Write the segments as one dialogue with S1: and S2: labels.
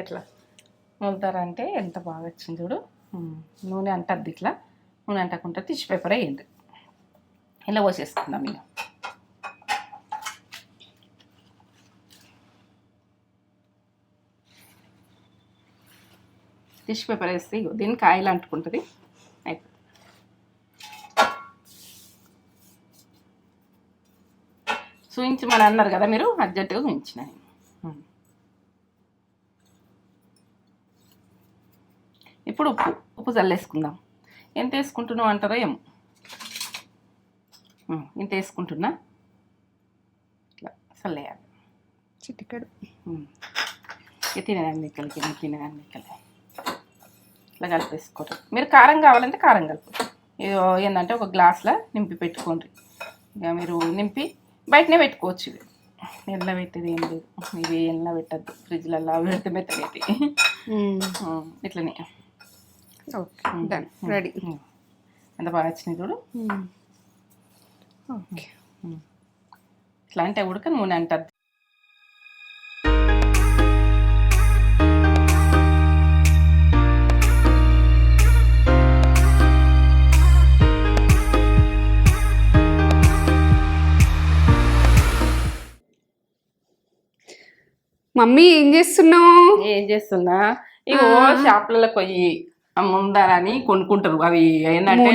S1: ఎట్లా? మొలుతారంటే ఎంత బాగా వచ్చింది చూడు. నూనె అంటద్ది ఇట్లా. నూనె అంటకుండా టిష్యూ పేపర్ వేయండి. ఇలా పోసేసుకుందాం ఇక. టిష్యూ పేపర్ వేస్తే దీనికి ఆయిల్ అంటుకుంటుంది. అయిపోతుంది చూయించమని అన్నారు కదా మీరు అర్జెంటుగా చూయించిన నేను ఉమ్. ఇప్పుడు ఉప్పు ఉప్పు చల్లేసుకుందాం ఎంత వేసుకుంటున్నావు అంటారో ఏమో. ఇంత వేసుకుంటున్నా. ఇట్లా చల్లేయాలి. ఇక తినేదాన్ని నిక్కలకి నేను తినేదాన్ని నిక్కలకి ఇట్లా కలిపేసుకోవటం. మీరు కారం కావాలంటే కారం కలుపు. ఇదో ఏంటంటే ఒక గ్లాస్లో నింపి పెట్టుకోండి. ఇక మీరు నింపి బయటనే పెట్టుకోవచ్చు ఇవి. ఎండలో పెట్టేది ఏం లేదు. ఇవి ఎండలో పెట్టద్దు. ఫ్రిడ్జ్లలో అవి పెడితే మెత్తగైతే ఇట్లనే.
S2: Okay done ready.
S1: ఎంత బాగా వచ్చినాయి చూడు?
S2: ఓకే
S1: ఇట్లా అంటే ఉడక నూనె అంటద్దు
S2: మమ్మీ ఏం చేస్తున్నావు?
S1: ఏం చేస్తున్నా? ఇగో షాపులలో పోయి ముందాలని కొనుక్కుంటారు. అవి ఏంటంటే.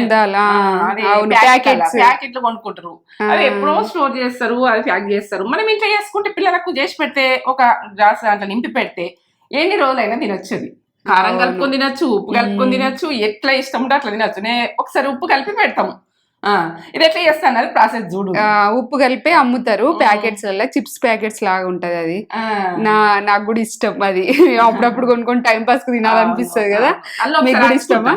S1: ప్యాకెట్లు కొనుక్కుంటారు. అవి ఎప్పుడో స్టోర్ చేస్తారు అవి ప్యాక్ చేస్తారు. మనం ఇంట్లో చేసుకుంటే పిల్లలకు చేసి పెడితే ఒక గ్లాస్ దాంట్లో నింపి పెడితే ఎన్ని రోజులైనా తినొచ్చు అది కారం. కలుపుకొని తినొచ్చు ఉప్పు కలుపుకొని తినొచ్చు ఎట్లా ఇష్టం ఉంటే అట్లా తినొచ్చు. నేను ఒకసారి ఉప్పు కలిపి పెడతాము. ఇది ఎట్లా చేస్తాను అది ప్రాసెస్ చూడు.
S2: ఉప్పు కలిపే అమ్ముతారు. ప్యాకెట్స్ చిప్స్ ప్యాకెట్స్ లాగా ఉంటది అది. నా నాకు కూడా ఇష్టం అది. అప్పుడప్పుడు కొనుక్కొని టైం పాస్కు తినాలనిపిస్తుంది కదా. మీకు
S1: ఒకసారి
S2: కూడా ఇష్టమా?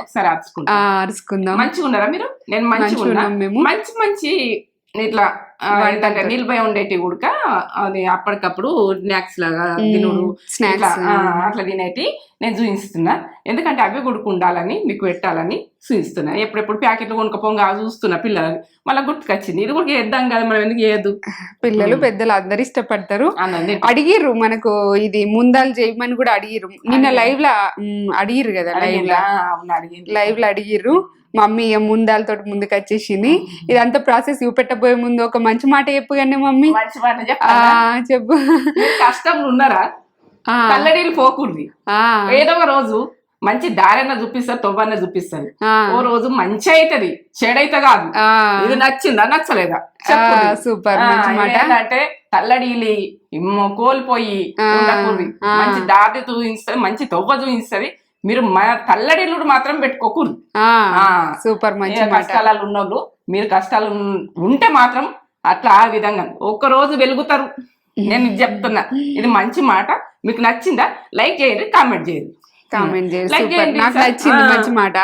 S1: ఒకసారి
S2: అరుచుకుందాం.
S1: మంచిగా ఉన్నారా మీరు? నేను మంచిగా ఉన్నా
S2: మేము.
S1: మంచి మంచి ఇట్లా. ఏంటంటే నిలిపోయి ఉండేటి ఉడక అది అప్పటికప్పుడు స్నాక్స్ లాగా తినుడు
S2: స్నాక్స్
S1: అట్లా తినేటి నేను చూపిస్తున్నా. ఎందుకంటే అవి గుడుకు ఉండాలని మీకు పెట్టాలని చూపిస్తున్నా ఎప్పుడెప్పుడు ప్యాకెట్లు కొనుక్కపోగా చూస్తున్నా పిల్లలని. మళ్ళీ గుర్తుకొచ్చింది. ఇది కూడా చేద్దాం కదా మనం ఎందుకు చేయదు
S2: పిల్లలు. పెద్దలు అందరు ఇష్టపడతారు. అడిగిర్రు మనకు ఇది ముందాలు చేయమని కూడా అడిగిర్రు. నిన్న? లైవ్ లా అడిగిర్రు కదా లైవ్? లా. లైవ్లో అడిగిర్రు. మమ్మీ ముందాలతో ముందుకు వచ్చేసింది ఇదంతా ప్రాసెస్ చూపెట్టబోయే ముందు ఒక మంచి మాట చెప్పు కానీ మమ్మీ? చెప్పు.
S1: మీరు కష్టంలో ఉన్నారా? కల్లడీలు పోకూడదు. ఏదో ఒక రోజు మంచి దారన్న చూపిస్తారు తొవ్వన్న చూపిస్తారు ఓ రోజు మంచి అవుతుంది చెడైతే కాదు. ఇది నచ్చిందా నచ్చలేదా.
S2: సూపర్
S1: ఆ,
S2: మంచి మాట.
S1: ఇదేంటంటే తల్లడీలి కోల్పోయి. మంచి దారి చూపిస్తుంది మంచి తొవ్వ చూపిస్తుంది. మీరు మన తల్లడీలు మాత్రం పెట్టుకోకూడదు.
S2: ఆ. సూపర్ మంచి మాట.
S1: కష్టాలలో ఉన్నోళ్ళు మీరు కష్టాలు ఉంటే మాత్రం అట్లా ఆ విధంగా. ఒక్క రోజు వెలుగుతారు. నేను చెప్తున్నా. ఇది మంచి మాట. మీకు నచ్చిందా? లైక్ చేయండి కామెంట్ చేయండి.
S2: కామెంట్ చేయండి నాకు. నచ్చింది. మంచి మాట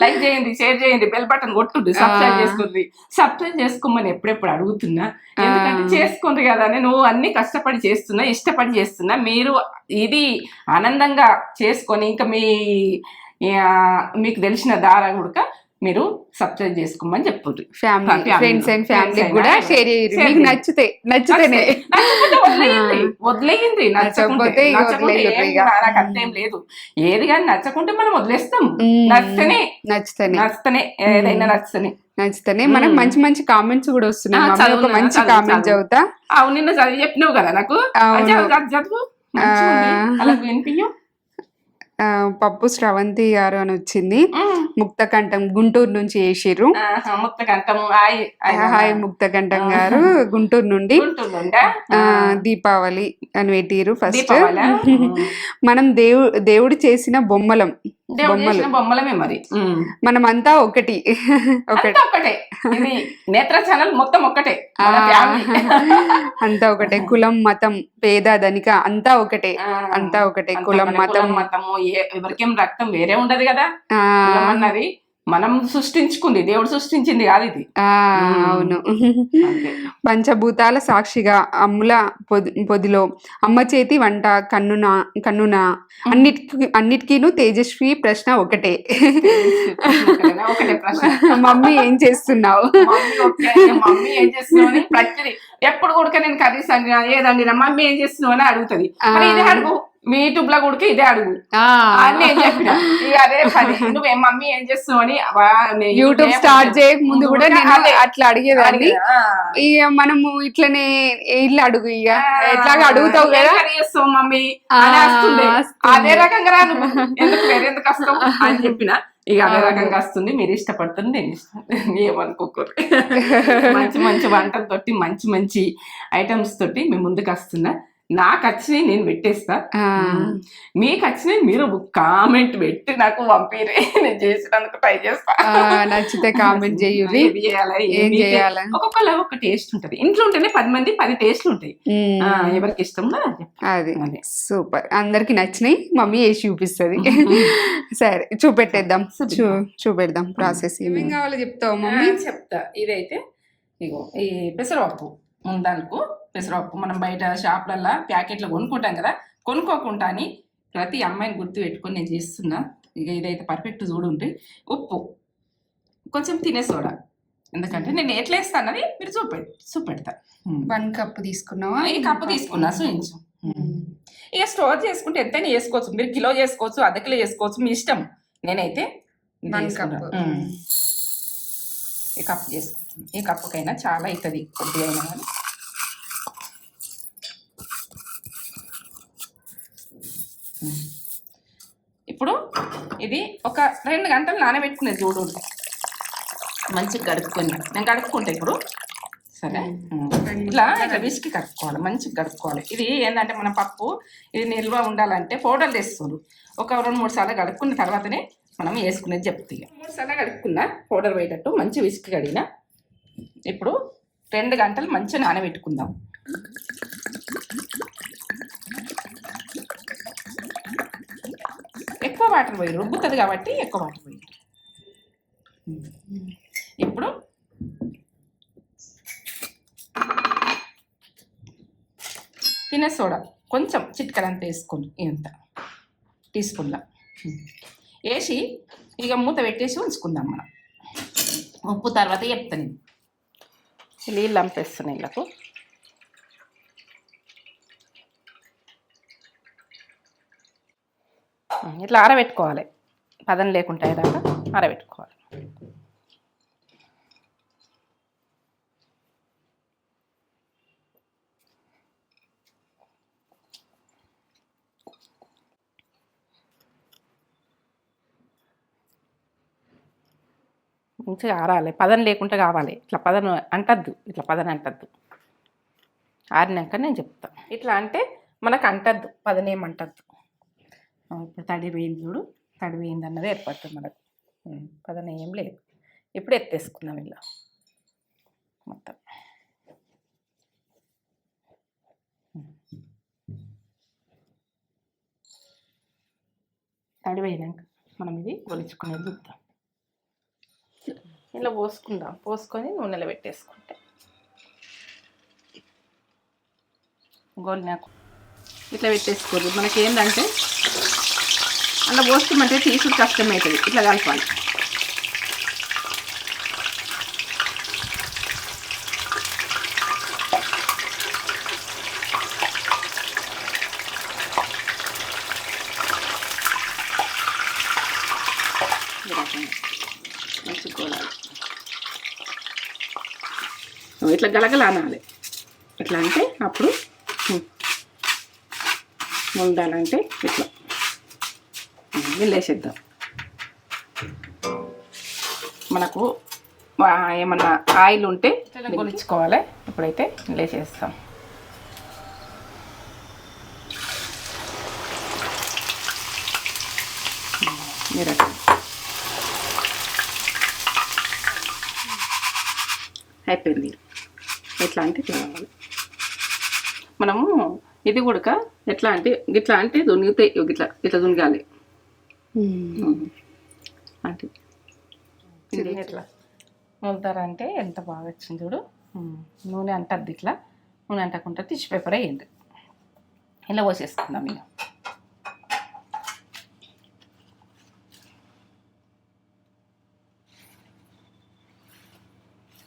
S1: లైక్ చేయండి షేర్ చేయండి బెల్ బటన్ కొట్టుద్ది సబ్స్క్రైబ్
S2: ఆ.
S1: చేసుకోండి సబ్స్క్రైబ్ చేసుకోమని ఎప్పుడెప్పుడు అడుగుతున్నా. ఎందుకంటే చేసుకోండి కదా నేను అన్ని కష్టపడి చేస్తున్నా ఇష్టపడి చేస్తున్నా మీరు ఇది ఆనందంగా చేసుకొని ఇంకా మీ మీకు తెలిసిన దారా కూడా మీరు సబ్స్క్రైబ్ చేసుకోమని చెప్పుండ్రి
S2: ఫ్యామిలీ. ఫ్రెండ్స్ అండ్ ఫ్యామిలీ కూడా షేర్ మీకు. నచ్చితే నచ్చితేనే.
S1: వదిలేయండి.
S2: నచ్చకపోతే.
S1: నాకు అంతేం లేదు. ఏది కానీ నచ్చకుంటే మనం వదిలేస్తాం. నచ్చితేనే.
S2: నచ్చితేనే.
S1: నచ్చితేనే. ఏదైనా నచ్చితేనే.
S2: నచ్చితేనే. మనకు. మంచి మంచి కామెంట్స్ కూడా వస్తున్నాయి. ఒక మంచి కామెంట్
S1: చదువు.
S2: చదువుతా.
S1: అవును నిన్న చదివి చెప్పినావు కదా నాకు. చదువు. అలా వినిపించు
S2: పప్పు శ్రవంతి గారు అని వచ్చింది. ముక్తకంఠం గుంటూరు నుంచి వేసిర్రు
S1: కంఠము హాయ్
S2: ముక్తకంఠం. గారు గుంటూరు నుండి. దీపావళి అని పెట్టిరు ఫస్ట్? మనం దేవు దేవుడు చేసిన బొమ్మలం. బొమ్మలు.
S1: బొమ్మలమే మరి.
S2: మనమంతా ఒకటి. ఒకటి.
S1: అంతా ఒక్కటే ఇది నేత్ర ఛానల్ మొత్తం ఒక్కటే.
S2: అంతా ఒకటే. కులం మతం పేద ధనిక అంతా ఒకటే. అంతా ఒకటే. కులం
S1: ఒకటే.
S2: మతం.
S1: మతము ఎవరికేం రక్తం వేరే ఉండదు కదా. అన్నది మనం సృష్టించుకుంది దేవుడు సృష్టించింది కాదు ఇది.
S2: ఆ, అవును. పంచభూతాల సాక్షిగా అమ్ముల పొది పొదిలో అమ్మ చేతి వంట కన్నున కన్నున అన్నిటికి అన్నిటికీను తేజస్వి ప్రశ్న ఒకటే.
S1: ఒకటేనా? ఒకటే ప్రశ్న.
S2: మమ్మీ ఏం చేస్తున్నావు?
S1: మమ్మీ ఏం చేస్తున్నావు ప్రతిదీ ఎప్పుడు కూడా నేను కర్రీస్ అని ఏదండి నా మమ్మీ ఏం చేస్తున్నావు అని అడుగుతుంది. అడుగు. మీ యూట్యూబ్లో కూడా ఇదే అడుగు. అని నేను చెప్పిన. అదే పని. నువ్వే మమ్మీ ఏం చేస్తున్నావు? అని
S2: యూట్యూబ్ స్టార్ట్. చేయక ముందు కూడా నేను. అట్లా అడిగేదాన్ని.
S1: అడిగేదా?
S2: ఇక మనము ఇట్లనే ఇల్లు అడుగు ఇక. ఎట్లాగా అడుగుతావు కదా?
S1: చేస్తావు మమ్మీ. అదే రకంగా రా నువ్వు. ఎందుకు వేరే ఎందుకు వస్తావు? అని చెప్పిన. ఇక అదే రకంగా వస్తుంది. మీరు ఇష్టపడుతుంది నేను ఇష్టం ఏమనుకోకూడదు. మంచి మంచి వంటలతోటి మంచి మంచి ఐటమ్స్ తోటి మీ ముందుకు వస్తున్నా. నాకు వచ్చినవి నేను పెట్టేస్తా.
S2: ఆ,
S1: మీకు వచ్చినవి మీరు కామెంట్ పెట్టి నాకు పంపిరే. నేను చేసినందుకు ట్రై చేస్తా.
S2: ఆ, నచ్చితే కామెంట్
S1: చేయాలా,
S2: ఏం చేయాలా?
S1: ఒక్కొక్కలా ఒక టేస్ట్ ఉంటది. ఇంట్లో ఉంటేనే పది మంది పది టేస్ట్లు ఉంటాయి. ఎవరికి ఇష్టం అది.
S2: సూపర్. అందరికి నచ్చినాయి మమ్మీ వేసి చూపిస్తుంది. సరే చూపెట్టేద్దాం. చూ చూపెడదాం ప్రాసెస్ ఏమేం కావాలో చెప్తావు మమ్మీ?
S1: చెప్తా. ఇదైతే ఇగో ఈ పెసరపప్పు ముందనుకు. పెసరపప్పు మనం బయట షాప్లల్లో ప్యాకెట్లు కొనుక్కుంటాం కదా? కొనుక్కోకుండా అని ప్రతి అమ్మాయిని గుర్తు పెట్టుకొని నేను చేస్తున్నా. ఇక ఇదైతే పర్ఫెక్ట్ చూడుండ్రి ఉప్పు. కొంచెం తినే సోడా. ఎందుకంటే నేను ఎట్లా వేస్తానని మీరు చూపె చూపెడతా.
S2: వన్ కప్ తీసుకున్నావా?
S1: ఈ కప్పు తీసుకున్నా చూయించు. ఇక స్టోర్ చేసుకుంటే ఎంతైనా చేసుకోవచ్చు మీరు కిలో చేసుకోవచ్చు అర్ధ కిలో చేసుకోవచ్చు మీ ఇష్టం. నేనైతే
S2: వన్.
S1: ఈ కప్పు చేసుకుంటాను ఈ కప్పుకైనా చాలా అవుతుంది కొద్దిగా అయినా కానీ. ఇప్పుడు ఇది ఒక రెండు గంటలు నానబెట్టుకునేది చూడు మంచిగా గడుపుకొని నేను గడుపుకుంటా ఇప్పుడు. సరే. ఇట్లా ఇట్లా విసికి కడుక్కోవాలి. మంచిగా కడుక్కోవాలి. ఇది ఏంటంటే మన పప్పు ఇది నిల్వ ఉండాలంటే పౌడర్ తెస్తారు ఒక రెండు మూడు సార్లు కడుక్కున్న తర్వాతనే మనం వేసుకునేది చెప్తాయి మూడు సార్లు కడుక్కున్నా పౌడర్ పోయేటట్టు మంచి విసికి కడిగిన. ఇప్పుడు రెండు గంటలు మంచిగా నానబెట్టుకుందాం ఎక్కువ వాటర్ పోయి రుబ్బుతుంది కాబట్టి ఎక్కువ వాటర్ పోయి. ఇప్పుడు తినే సోడా కొంచెం చిట్కలంత వేసుకోండి ఇంత టీ స్పూన్లా. వేసి ఇక మూత పెట్టేసి ఉంచుకుందాం మనం. ఉప్పు తర్వాత చెప్తాను నీళ్ళు అంపేస్తాను ఇళ్ళకు. ఇట్లా ఆరబెట్టుకోవాలి పదం లేకుండా దాకా ఆరబెట్టుకోవాలి మంచిగా ఆరాలి. పదం లేకుండా కావాలి. ఇట్లా పదం అంటద్దు. ఇట్లా పదం అంటద్దు. ఆరినాక నేను చెప్తాను ఇట్లా అంటే మనకు అంటద్దు. పదనేం అంటద్దు. ఇప్పుడు తడి వేయింది చూడు. తడి వేయింది అన్నది ఏర్పడుతుంది మనకు. ఉం, పదన ఏం లేదు. ఇప్పుడు ఎత్తేసుకుందాం ఇలా. మొత్తం. తడి వేయినాక మనం ఇది ఒలిచుకునేది చూద్దాం ఇలా పోసుకుందాం. పోసుకొని నూనెలో పెట్టేసుకుంటే. గోలినాకు ఇట్లా పెట్టేసుకోరు మనకి ఏంటంటే అలా పోసుకోమంటే తీసుడు కష్టమవుతుంది ఇట్లా కలపాలి. ఇట్లా ఇట్లా గలగల అనాలి. ఎట్లా అంటే అప్పుడు ఉండాలంటే ఇట్లా. వెళ్ళేసేద్దాం మనకు ఏమన్నా ఆయిల్ ఉంటే కొలిచుకోవాలి. ఇప్పుడైతే లేచేస్తాం మీరు అయిపోయింది. ఎట్లా అంటే తినాలి. మనము ఇది కూడా ఎట్లా అంటే గిట్లా అంటే దునిగితే ఇట్లా ఇట్లా దునగాలి పిండి ఎట్లా? మొలుతారంటే ఎంత బాగా వచ్చింది చూడు. నూనె అంటద్ది ఇట్లా. నూనె అంటకుండా టిష్యూ పేపర్ వేయండి ఇలా పోసేసుకుందాం ఇక.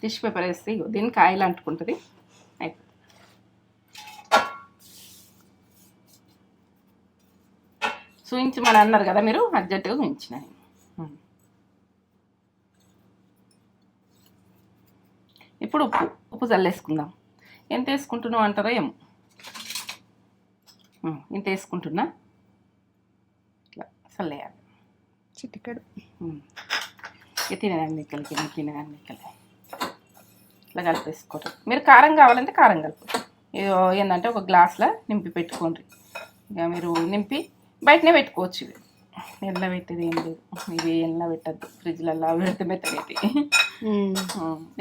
S1: టిష్యూ పేపర్ వేస్తే దీనికి ఆయిల్ అంటుకుంటుంది అయిపోయింది చూయించమని అన్నారు కదా మీరు అర్జెంటుగా చూయించిన. ఇప్పుడు ఉప్పు ఉప్పు చల్లేసుకుందాం. ఎంత వేసుకుంటున్నావు అంటారో ఏమో. ఇంత వేసుకుంటున్నా. ఇట్లా చల్లేయాలి.
S2: చిటికెడు.
S1: తినగానే నిక్కలకి తినగానే నిక్కలే ఇట్లా కలిపేసుకోవటం. మీరు కారం కావాలంటే కారం కలుపు. ఏంటంటే ఒక గ్లాస్లో నింపి పెట్టుకోండి. ఇక మీరు నింపి బయటనే పెట్టుకోవచ్చు ఇవి. ఎండ పెట్టేది ఏం లేదు. ఇవి ఎండ పెట్టద్దు. ఫ్రిడ్జ్లలో పెడితే మెత్తగైతే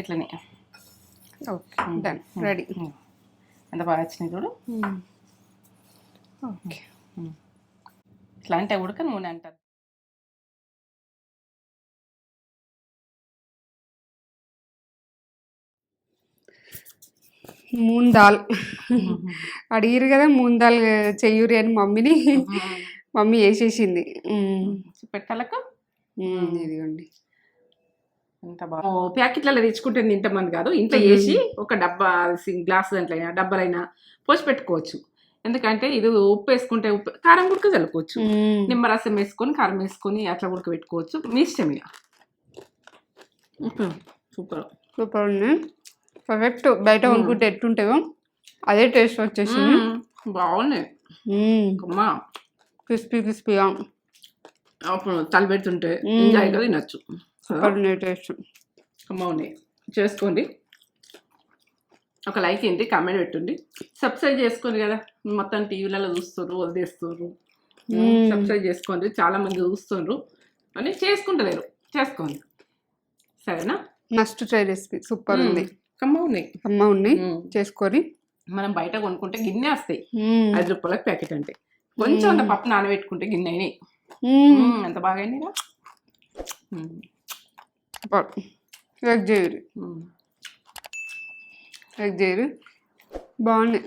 S1: ఇట్లనే.
S2: Okay done ready.
S1: ఎంత బాగా వచ్చినాయి చూడు.
S2: ఓకే
S1: ఇట్లా అంటే ఉడక నూనె అంటారు.
S2: మూన్ దాల్ అడిగిరు కదా మూన్ దాల్ చెయ్యూరి అని మమ్మీని. మమ్మీ వేసేసింది.
S1: పెట్టాలకు
S2: ఇదిగోండి.
S1: ఎంత బాగా ప్యాకెట్లలో తెచ్చుకుంటే తింటామని కాదు. ఇంట్లో వేసి ఒక డబ్బా గ్లాస్ దాంట్లో అయినా డబ్బాలైనా పోసి పెట్టుకోవచ్చు. ఎందుకంటే ఇది ఉప్పు వేసుకుంటే ఉప్పు కారం ఉడక చల్లుకోవచ్చు
S2: మ్మ్.
S1: నిమ్మరసం వేసుకొని కారం వేసుకొని అట్లా ఉడకబెట్టుకోవచ్చు మీ ఇష్టం ఇక. సూపర్.
S2: సూపర్ ఉంది. పర్ఫెక్ట్ బయట కొనుక్కుంటే ఎట్టుంటాయో అదే టేస్ట్ వచ్చేసింది.
S1: బాగున్నాయి అమ్మా.
S2: క్రిస్పీ క్రిస్పీగా.
S1: అప్పుడు తల పెడుతుంటే
S2: మ్మ్.
S1: ఎంజాయ్గా తినచ్చు.
S2: టేస్ట్.
S1: బాగున్నాయి. చేసుకోండి. ఒక లైక్ ఏంటి కామెంట్ పెట్టండి. సబ్స్క్రైబ్ చేసుకోండి కదా. మొత్తం టీవీలలో చూస్తారు వదిలేస్తారు
S2: మ్మ్.
S1: సబ్స్క్రైబ్ చేసుకోండి. చాలా మంది చూస్తుండ్రు అని చేసుకుంటలేరు. చేసుకోండి. సరేనా?
S2: మస్ట్ ట్రై రెసిపీ సూపర్ ఉంది.
S1: కమ్మ ఉన్నాయి.
S2: అమ్మ ఉన్నాయి. చేసుకొని.
S1: మనం బయట కొనుక్కుంటే గిన్నె వస్తాయి. ఐదు రూపాయలకు ప్యాకెట్ అంటే. కొంచెం అంత పప్పు నానబెట్టుకుంటే గిన్నె అయినాయి. ఎంత బాగా అయినాయిరా.
S2: సూపర్ ఎగ్ చేయరు. ఎగ్ చేయరు బాగున్నాయి.